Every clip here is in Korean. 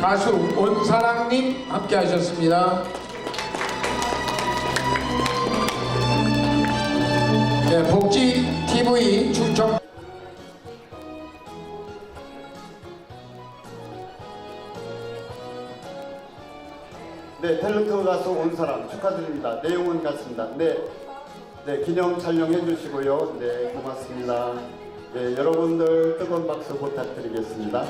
가수 온사랑님 함께 하셨습니다. 네, 복지 TV 충청 네, 탤런트 가수 온 사람 축하드립니다. 내용은 같습니다. 네, 네 기념 촬영해 주시고요. 네, 고맙습니다. 네, 여러분들 뜨거운 박수 부탁드리겠습니다.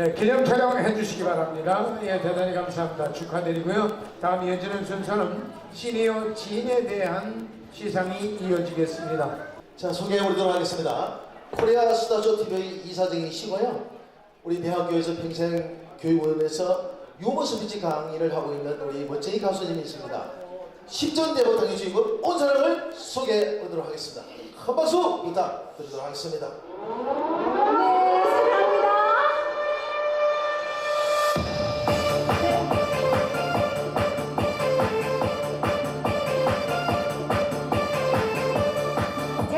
네, 기념 촬영 해 주시기 바랍니다. 예, 대단히 감사합니다. 축하드리고요. 다음 이어지는 순서는 시니어 진에 대한 시상이 이어지겠습니다. 자 소개해 보도록 하겠습니다. 코리아 스타쇼 TV의 이사장이시고요. 우리 대학교에서 평생 교육원에서 유머 스피치 강의를 하고 있는 우리 멋쟁이 가수님이 있습니다. 10전 대보상의 주인공 온 사람을 소개해 보도록 하겠습니다. 큰 박수 부탁드리도록 하겠습니다.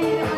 you.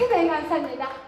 cái này hoàn thành rồi đó.